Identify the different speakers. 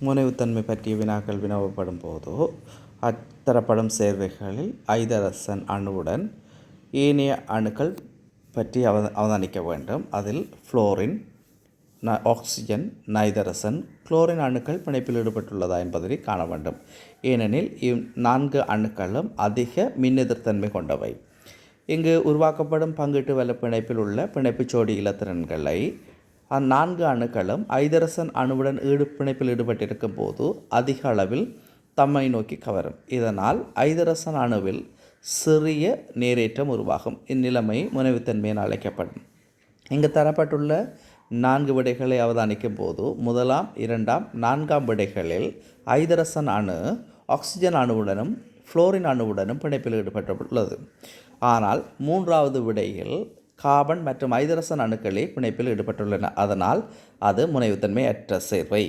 Speaker 1: முனைவுத்தன்மை பற்றிய வினாக்கள் வினவப்படும் போதோ அத்தரப்படும் சேர்வைகளில் ஐதரசன் அணுவுடன் ஏனைய அணுக்கள் பற்றி அவ அவதானிக்க வேண்டும். அதில் ஃப்ளோரின் ந ஆக்சிஜன் நைதரசன் குளோரின் அணுக்கள் பிணைப்பில் ஈடுபட்டுள்ளதா என்பதனை காண வேண்டும். ஏனெனில் இவ் நான்கு அணுக்களும் அதிக மின்னெதிர்த்தன்மை கொண்டவை. இங்கு உருவாக்கப்படும் பங்கீட்டு வல பிணைப்பில் உள்ள பிணைப்புச் ஜோடி இலத்திரன்களை அந்நான்கு அணுக்களும் ஐதரசன் அணுவுடன் ஈடு பிணைப்பில் ஈடுபட்டிருக்கும் போது அதிக அளவில் தம்மை நோக்கி கவரும். இதனால் ஐதரசன் அணுவில் சிறிய நேரேற்றம் உருவாகும். இந்நிலைமை முனைவுத்தன்மை என அழைக்கப்படும். இங்கு தரப்பட்டுள்ள நான்கு விடைகளை அவதானிக்கும் போது முதலாம் இரண்டாம் நான்காம் விடைகளில் ஐதரசன் அணு ஆக்சிஜன் அணுவுடனும் ஃப்ளோரின் அணுவுடனும் பிணைப்பில் ஈடுபட்டுள்ளது. ஆனால் மூன்றாவது விடையில் கார்பன் மற்றும் ஐதரசன் அணுக்களே பிணைப்பில் ஈடுபட்டுள்ளன. அதனால் அது முனைவுத்தன்மை அற்ற சேர்வை.